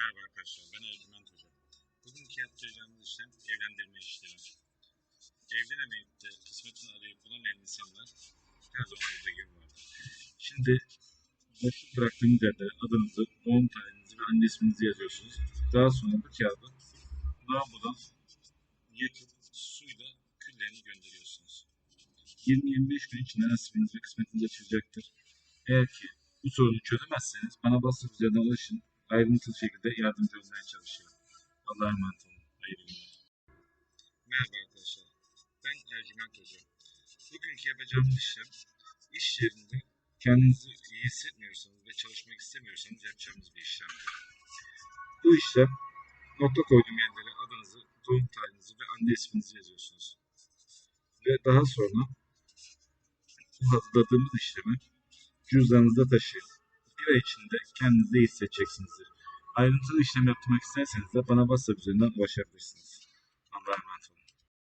Merhaba arkadaşlar, ben Ercüment Hoca. Bugünkü yapacağımız işlem evlendirme işlemi. Evlenemeyip de kısmetini arayıp bulamayan insanlar her zaman burada gibi var. Şimdi boşluk bıraktığınız yerde adınızı, doğum tarihinizi ve anne isminizi yazıyorsunuz. Daha sonra bu kağıdı lavabodan yakıp suyla küllerini gönderiyorsunuz. 20-25 gün içinde nasibiniz ve kısmetiniz açılacaktır. Eğer ki bu sorunu çözemezseniz bana WhatsApp üzerinden ulaşın ayrıntılı şekilde yardımcı olmaya çalışıyorum. Allah'a emanet olun. Hayırlı günler. Merhaba arkadaşlar. Ben Ercüment Hoca. Bugünkü yapacağımız işlem iş yerinde kendinizi iyi hissetmiyorsanız ve çalışmak istemiyorsanız yapacağımız bir işlemdir. Bu işlem nokta koyduğum yerlere adınızı, doğum tarihinizi ve anne isminizi yazıyorsunuz. Ve daha sonra bu hazırladığımız işlemi cüzdanınızda taşıyın bir ay içinde kendinizi iyi hissedeceksinizdir. Ayrıntılı işlem yaptırmak isterseniz de bana WhatsApp üzerinden ulaşabilirsiniz. Allah'a emanet olun.